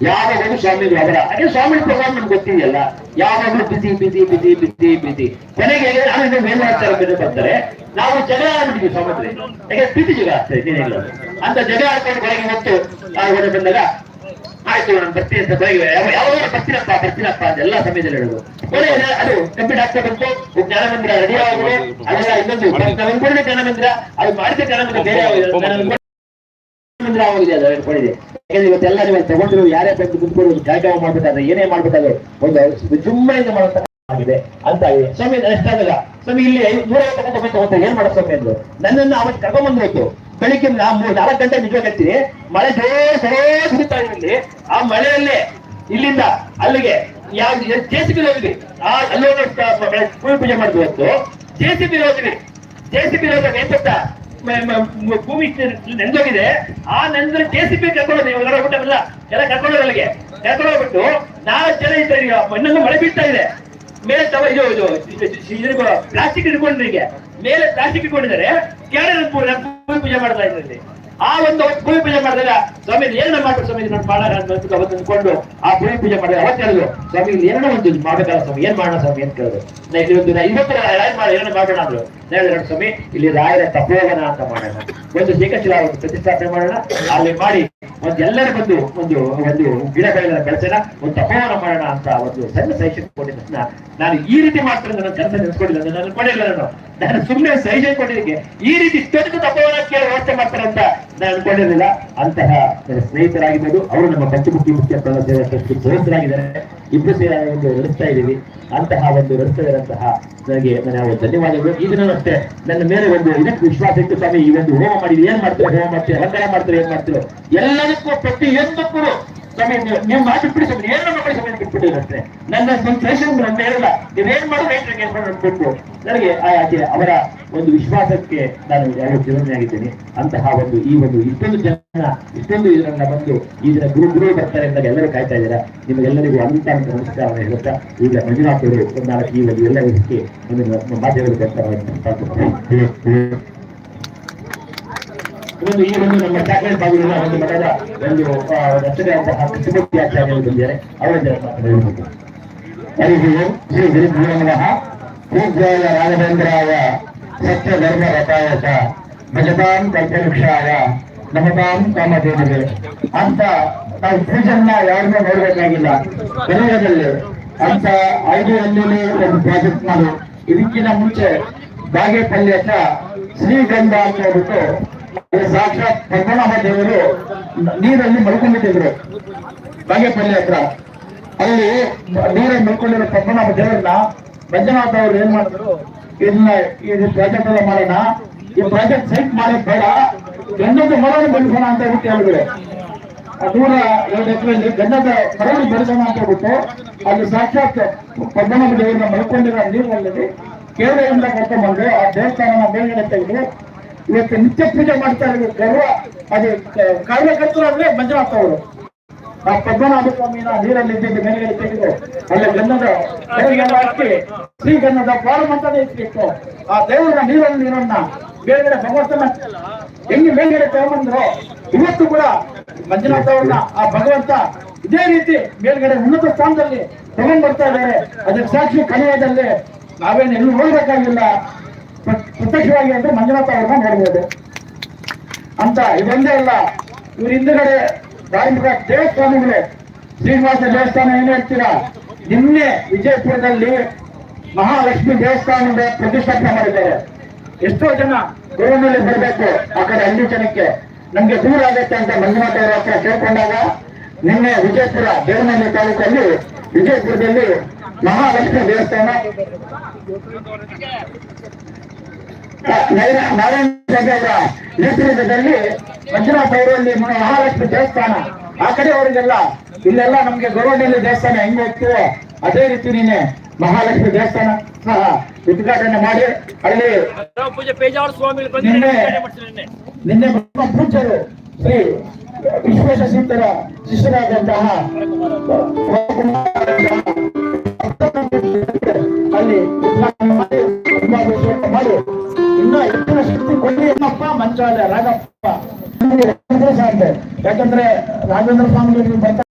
ಯಾವಾಗಲೂ ಸ್ವಾಮಿಗಳು ಅವರ ಅದೇ ಸ್ವಾಮಿ ಪ್ರೋಗ್ರಾಮ್ ನಮ್ಗೆ ಗೊತ್ತಿದೆಯಲ್ಲ? ಯಾವಾಗಲೂ ಬಿಸಿ ಬಿಸಿ ಬಿಸಿ ಬಿಸಿ ಬಿಸಿ ಕೊನೆಗೆ ನಾನು ಮೇಲ್ಮಾಡ್ತಾರೆ ಬೇರೆ ಬರ್ತಾರೆ ನಾವು ಜಗಳ ಆಡ್ಬಿಟ್ಟಿದ್ವಿ ಸ್ವಾಮಿ ಹತ್ರ. ಯಾಕೆ? ಪ್ರೀತಿ ಜಗ ಆಗ್ತದೆ ದಿನಗಳು ಅಂತ ಜಗಳ ಆಡ್ಕೊಂಡು ಹೊರಗೆ ಹೊತ್ತು ನಾವು ಹೊರ ಬಂದಾಗ ಆಯ್ತು ನಾನು ಬರ್ತೀನಿ ಅಂತ ಬೆಳಗ್ಗೆ ಯಾವ- ಯಾವಾಗ ಬರ್ತೀನಪ್ಪ ಬರ್ತೀನಪ್ಪ ಅಂತ ಎಲ್ಲ ಸಮಯದಲ್ಲಿ ಹೇಳೋದು. ಕೊನೆಗೆ ಅದು ಕಂಪ್ಲೀಟ್ ಆಗ್ತಾ ಬಂತು ಜ್ಞಾನ ಮಂದಿರ ರೆಡಿ ಆಗೋದು. ಅದೆಲ್ಲ ಇನ್ನೊಂದು ಜ್ಞಾನಮಂದಿರ ಜ್ಞಾನ ಮಂದಿರ ಅದು ಮಾಡಿದ ಜ್ಞಾನ ಮಂದಿರ ಬೇರೆ ಮಂದಿರ ಆಗೋಗಿದೆ ಅದು ಹೇಳ್ಕೊಂಡಿದೆ ಯಾಕಂದ್ರೆ ಇವತ್ತೆಲ್ಲ ನೀವು ತಗೊಂಡ್ರು ಯಾರೇ ಬಂದು ಕುತ್ಕೊಂಡು ಕಾರ್ಯಕ್ರಮ ಮಾಡ್ಬೇಕಾದ್ರೆ ಏನೇ ಮಾಡ್ಬೇಕಾದ್ರೆ ಒಂದು ವಿಜೃಂಭಣೆಯಿಂದ ಮಾಡುವಂತ ಆಗಿದೆ ಅಂತ ಆಗಿದೆ. ಸ್ವಾಮಿ ಎಷ್ಟಾಗಲ್ಲ ಸ್ವಾಮಿ, ಇಲ್ಲಿ ನೂರ ಐವತ್ತು ಬಂದು ತಗೋತಾರೆ ಏನ್ ಮಾಡೋ ಸ್ವಾಮಿ ಅಂದ್ರು? ನನ್ನನ್ನು ಅವತ್ತು ಕರ್ಕೊಂಡ್ ಬೆಳಿಗ್ಗೆ ನಾ ಮೂರ್ ನಾಲ್ಕು ಗಂಟೆ ನಿಜವಾಗಿ ಹೇಳ್ತೀನಿ. ಮಳೆ ಜೋರ್ ಸರೇ ಸುರಿತಾ ಇಲ್ಲಿ. ಆ ಮಳೆಯಲ್ಲೇ ಇಲ್ಲಿಂದ ಅಲ್ಲಿಗೆ ಯಾವ ಜೆಸಿಬಿ ಹೋಗಿದ್ವಿ. ಆ ಅಲ್ಲೋಗ ಹೋಗಿ ಪೂಜೆ ಮಾಡಿದ್ವಿ ಇವತ್ತು ಜೆಸಿಬಿ ಹೋಗಿದ್ವಿ ಜೆ ಸಿ ಹೋದಾಗ ಏನ್ ಗೊತ್ತಾ? ಭೂಮಿ ನೆಂದೋಗಿದೆ. ಆ ನೆಂದ್ರೆ ಕೆಸಿಪಿ ಸಿ ನೀವು ಹೊರಗಡೆ ಹೋಗ್ಬಿಟ್ಟಲ್ಲ ಎಲ್ಲ ಕರ್ಕೊಳ್ಳೋದು ಅಲ್ಲಿಗೆ. ಕರ್ಕೊಂಡು ಹೋಗ್ಬಿಟ್ಟು ನಾಲ್ಕು ಜನ ಇದ್ದಾರೆ ಮಣ್ಣನ್ನು ಮಳೆ ಬೀಳ್ತಾ ಇದೆ. ಮೇಲೆ ತವ ಇದು ಇದು ಪ್ಲಾಸ್ಟಿಕ್ ಇಟ್ಕೊಂಡ್ರಿಗೆ ಮೇಲೆ ಪ್ಲಾಸ್ಟಿಕ್ ಇಟ್ಕೊಂಡಿದ್ದಾರೆ ಪೂಜೆ ಪೂಜೆ ಮಾಡ್ತಾ ಇದ್ದಾರೆ ಆ ಒಂದು ಭೂಮಿ ಪೂಜೆ ಮಾಡಿದಾಗ ಸ್ವಾಮಿ ಏನ ಮಾಡ್ತಾರೆ ಸ್ವಾಮಿ ನಾನು ಮಾಡೋಣ ಅಂತ ಅವತ್ತು ಅಂದ್ಕೊಂಡು ಆ ಭೂಮಿ ಪೂಜೆ ಮಾಡಿದ್ರೆ ಅವತ್ತು ಹೇಳಿದ್ರು, ಸ್ವಾಮಿ ಏನೋ ಒಂದು ಮಾಡಬೇಕಲ್ಲ ಸ್ವಾಮಿ, ಏನ್ ಮಾಡೋಣ ಸ್ವಾಮಿ? ಅಂತ ಕೇಳಿದ್ರು. ಇಲ್ಲಿ ಒಂದು ಇವತ್ತು ರಾಯ್ ಮಾಡಿ ಏನೋ ಮಾಡೋಣ ಅಂದ್ರು ಹೇಳಿದ್ರು ಸ್ವಾಮಿ, ಇಲ್ಲಿ ರಾಯರ ತಪೋವನ ಅಂತ ಮಾಡೋಣ. ಒಂದು ಶೇಖಶಿಲ ಪ್ರತಿಷ್ಠಾಪನೆ ಮಾಡೋಣ. ಅಲ್ಲಿ ಮಾಡಿ ಒಂದು ಎಲ್ಲರೂ ಬಂದು ಒಂದು ಒಂದು ಗಿಡಗಳನ್ನ ಬೆಳೆಸೋಣ, ಒಂದು ತಪೋವನ ಮಾಡೋಣ ಅಂತ ಒಂದು ಸಣ್ಣ ಶೈಕ್ಷಣಿಕ ಕೊಟ್ಟಿದ್ದ ನಾನು ಈ ರೀತಿ ಮಾಡ್ತಾರೆ ನನ್ನ ಕೆಲಸ ನೆನೆಸ್ಕೊಂಡಿಲ್ಲ ನಾನು ಕೊಡಿಲ್ಲ ನಾನು ನಾನು ಸುಮ್ಮನೆ ಸಜೆಷನ್ ಕೊಡಲಿಕ್ಕೆ ಈ ರೀತಿ ಇಷ್ಟೊಂದು ತಪ್ಪವನ್ನ ವ್ಯವಸ್ಥೆ ಮಾಡ್ತಾರೆ ಅಂತ ನಾನು ಅನ್ಕೊಂಡಿರಲಿಲ್ಲ. ಅಂತಹ ಸ್ನೇಹಿತರಾಗಿರ್ಬೋದು, ಅವರು ನಮ್ಮ ಪಂಚಮುಖಿ ಮುಖ್ಯ ಸದಸ್ಯರಾಗಿದ್ದಾರೆ. ಇಬ್ಬರು ಸೇರಿ ನಡೆಸ್ತಾ ಇದ್ದೀವಿ. ಅಂತಹ ಒಂದು ನಡೆಸ್ತಿರುವಂತಹ ನನಗೆ ನನ್ನ ಧನ್ಯವಾದಗಳು. ಇದನ್ನು ಅಷ್ಟೇ ನನ್ನ ಮೇಲೆ ಒಂದು ಇದಕ್ಕೆ ವಿಶ್ವಾಸ ಇಟ್ಟು, ಸ್ವಾಮಿ, ಈ ಒಂದು ಹೋಮ ಮಾಡಿದ್ವಿ ಏನ್ ಮಾಡ್ತೀವಿ ಹೋಮ ಮಾಡ್ತೀವಿ ಅಲಂಕಾರ ಮಾಡ್ತಾರೆ? ಏನ್ ಮಾಡ್ತೀರೋ? ಎಲ್ಲದಕ್ಕೂ ಪ್ರತಿಯೊಂದಕ್ಕೂ ಸ್ವಾಮಿ ನೀವು ಮಾತು ಬಿಡಿಸಬೇಕು ಏನು ನಮ್ಮ ಕಡೆ ಬಿಟ್ಬಿಟ್ಟಿರಿ ಅಷ್ಟೇ. ನನ್ನ ಸಜೆಷನ್ ನನ್ನ ಹೇಳಲ್ಲ ನೀವೇನ್ ಮಾಡೋ ರೈಟ್ ಏನ್ ಅನ್ಬಿಟ್ಟು ನನಗೆ ಆ ಆಚೆ ಅವರ ಒಂದು ವಿಶ್ವಾಸಕ್ಕೆ ನಾನು ಯಾವ ಜೀವನಾಗಿದ್ದೇನೆ ಅಂತಹ ಒಂದು ಈ ಒಂದು ಇಷ್ಟೊಂದು ಜನ, ಇಷ್ಟೊಂದು ಇದನ್ನ ಬಂದು ಈ ದಿನ ಗುರು ಗುರು ಬರ್ತಾರೆ ಅಂತ ಎಲ್ಲರೂ ಕಾಯ್ತಾ ಇದ್ದಾರೆ. ನಿಮಗೆಲ್ಲರಿಗೂ ಅಂತ ಅಂತ ನಮಸ್ಕಾರ ಹೇಳುತ್ತಾ, ಈಗ ಮಂಜುನಾಥ್ ಅವರು ಒಂದು ನಾಲ್ಕು ಈ ಒಂದು ಎಲ್ಲ ಇದಕ್ಕೆ ಒಂದು ಮಾಧ್ಯಮದ ಒಂದು ಈ ಒಂದು ನಮ್ಮ ಚಾಕ್ಲೇಟ್ ಬಾಗಿಲಿನ ಒಂದು ಮಠದ ಒಂದು ರಚನೆ ಕೃಷ್ಣಮೂರ್ತಿ ಆಚಾರ್ಯರು ಬಂದಿದ್ದಾರೆ ಅವರಿಂದ ಮಾತನಾಡಬಹುದು ಹರಿಹಿ ಓಂ ಶ್ರೀ ಗುರುಭ್ಯೋ ನಮಃ. ಪೂಜ್ಯಾಯ ರಾಘವೇಂದ್ರಾಯ ಸತ್ಯ ಧರ್ಮ ರಥಾಯ ಚ ಭಜತಾಂ ಕಲ್ಪವೃಕ್ಷಾಯ ನಮತಾಂ ಕಾಮಧೇನುಗೆ. ಅಂತ ನಾವು ಪೂಜನ್ನ ಯಾರನ್ನೂ ನೋಡ್ಬೇಕಾಗಿಲ್ಲ. ಕನ್ನಡದಲ್ಲಿ ಅಂತ ಐದು ಹಳ್ಳಿಲಿ ಒಂದು ಪ್ರಾಜೆಕ್ಟ್ ಮಾಡಿ ಇದಕ್ಕಿಂತ ಮುಂಚೆ ಬಾಗೇಪಲ್ಲಿ ಶ್ರೀಗಂಧ ಅಂತ ಹೇಳ್ಬಿಟ್ಟು ಸಾಕ್ಷಾತ್ ಪದ್ಮನಾಭ ದೇವರು ನೀರಲ್ಲಿ ಮಲ್ಕೊಂಡಿದ್ದರು ಬಾಗೇಪಲ್ಲಿ ಹತ್ರ. ಅಲ್ಲಿ ನೀರಲ್ಲಿ ಮಲ್ಕೊಂಡಿರೋ ಪದ್ಮನಾಭ ದೇವರನ್ನ ಮಂಜುನಾಥ್ ಅವರು ಏನ್ ಮಾಡಿದ್ರು? ಇದನ್ನ ಇದು ಪ್ರಾಜೆಕ್ಟ್ ಎಲ್ಲ ಮಾಡೋಣ. ಈ ಪ್ರಾಜೆಕ್ಟ್ ಸೈಟ್ ಮಾಡೋದ್ ಬೇಡ. ಗಂಧದ ಮರವನ್ನು ಬೆಳೆಸೋಣ ಅಂತ ಹೇಳ್ಬಿಟ್ಟು ಹೇಳಿದ್ರೆ. ನೂರ ಎರಡು ಎಕರೆಯಲ್ಲಿ ಗಂಧದ ಮರವನ್ನು ಬೆಳೆಸೋಣ ಅಂತ ಹೇಳ್ಬಿಟ್ಟು ಅಲ್ಲಿ ಸಾಕ್ಷಾತ್ ಪದ್ಮನಾಭ ದೇವರನ್ನ ಮಲ್ಕೊಂಡಿರೋ ನೀರಿನಲ್ಲಿ ಕೇರಳದಿಂದ ಕರ್ಕೊಂಡ್ಬಂದು ಆ ದೇವಸ್ಥಾನನ ಮೇಲ್ಗಡೆ ತೆಗೆದು ಇವತ್ತು ನಿತ್ಯ ಪೂಜೆ ಮಾಡ್ತಾ ಇರೋದು ಗರ್ವ. ಅದೇ ಕಾರ್ಯಕರ್ತರು ಅಂದ್ರೆ ಮಂಜುನಾಥ್ ಅವರು. ಆ ಪದ್ಮನಾಭ ಸ್ವಾಮಿನ ನೀರಲ್ಲಿ ಇದ್ದಿದ್ದು ಮೇಲೆ ತೆಗೆದು ಅಲ್ಲಿ ಗಂಧದ ಕೆಳಗೆಲ್ಲ ಹಾಕಿ ಶ್ರೀ ಗನ್ನದ ಫಾರಂ ಅಂತಾನೆ ಇಟ್ಟಿತ್ತು ಆ ದೇವರ ನೀರನ್ನು, ನೀರನ್ನ ಮೇಲ್ಗಡೆ ಭಗವಂತನ ಹೆಂಗೆ ಮೇಲ್ಗಡೆ ತಗೊಂಡ್ರು ಇವತ್ತು ಕೂಡ ಮಂಜುನಾಥ ಅವ್ರನ್ನ ಆ ಭಗವಂತ ಇದೇ ರೀತಿ ಮೇಲ್ಗಡೆ ಉನ್ನತ ಸ್ಥಾನದಲ್ಲಿ ತಗೊಂಡ್ ಬರ್ತಾ ಇದ್ದಾರೆ. ಅದಕ್ಕೆ ಸಾಕ್ಷಿ ಕಲಿಯೋದಲ್ಲಿ ನಾವೇನು ಎಲ್ಲೂ ನೋಡ್ಬೇಕಾಗಿಲ್ಲ. ಪ್ರ- ಪ್ರತ್ಯಕ್ಷವಾಗಿ ಅಂದ್ರೆ ಮಂಜುನಾಥ ಅವ್ರನ್ನ ನೋಡ್ಬೋದು ಅಂತ ಇದೊಂದೇ ಅಲ್ಲ, ಇವ್ರ ಹಿಂದುಗಡೆ ಧಾರ್ಮಿಕ ದೇವಸ್ಥಾನಗಳೇ ಶ್ರೀನಿವಾಸ ದೇವಸ್ಥಾನ ಏನ್ ಹೇಳ್ತೀರಾ? ನಿನ್ನೆ ವಿಜಯಪುರದಲ್ಲಿ ಮಹಾಲಕ್ಷ್ಮಿ ದೇವಸ್ಥಾನದ ಪ್ರತಿಷ್ಠಾಪನೆ ಮಾಡಿದ್ದಾರೆ. ಎಷ್ಟೋ ಜನ ಗೋವಿನಲ್ಲಿ ಬರಬೇಕು, ಆ ಕಡೆ ಹಳ್ಳಿ ಜನಕ್ಕೆ. ನಮ್ಗೆ ದೂರ ಆಗುತ್ತೆ ಅಂತ ಮಂಜುನಾಥ ಅವರ ಹತ್ರ ಕೇಳ್ಕೊಂಡಾಗ, ನಿನ್ನೆ ವಿಜಯಪುರ ದೇವನಹಳ್ಳಿ ತಾಲೂಕಲ್ಲಿ ವಿಜಯಪುರದಲ್ಲಿ ಮಹಾಲಕ್ಷ್ಮಿ ದೇವಸ್ಥಾನ ನಾರಾಯಣ ಅವರ ನೇತೃತ್ವದಲ್ಲಿ ಮಂಜುನಾಥ ಮಹಾಲಕ್ಷ್ಮಿ ದೇವಸ್ಥಾನ ಆ ಕಡೆ ಅವರಿಗೆಲ್ಲ ಇಲ್ಲೆಲ್ಲ ನಮ್ಗೆ ಗೊರವನಹಳ್ಳಿ ದೇವಸ್ಥಾನ ಹೆಂಗ್ ಹೋಗ್ತೀವೋ ಅದೇ ರೀತಿ ನೀನೆ ಮಹಾಲಕ್ಷ್ಮಿ ದೇವಸ್ಥಾನ ಸಹ ಉದ್ಘಾಟನೆ ಮಾಡಿ ಅಲ್ಲಿ ನಿನ್ನೆ ನಿನ್ನೆ. ಪೂಜ್ಯರು ಶ್ರೀ ವಿಶ್ವೇಶ ಸಿದ್ಧರ ರಾಘಪ್ಪ. ಯಾಕಂದ್ರೆ ರಾಘವೇಂದ್ರ ಸ್ವಾಮಿ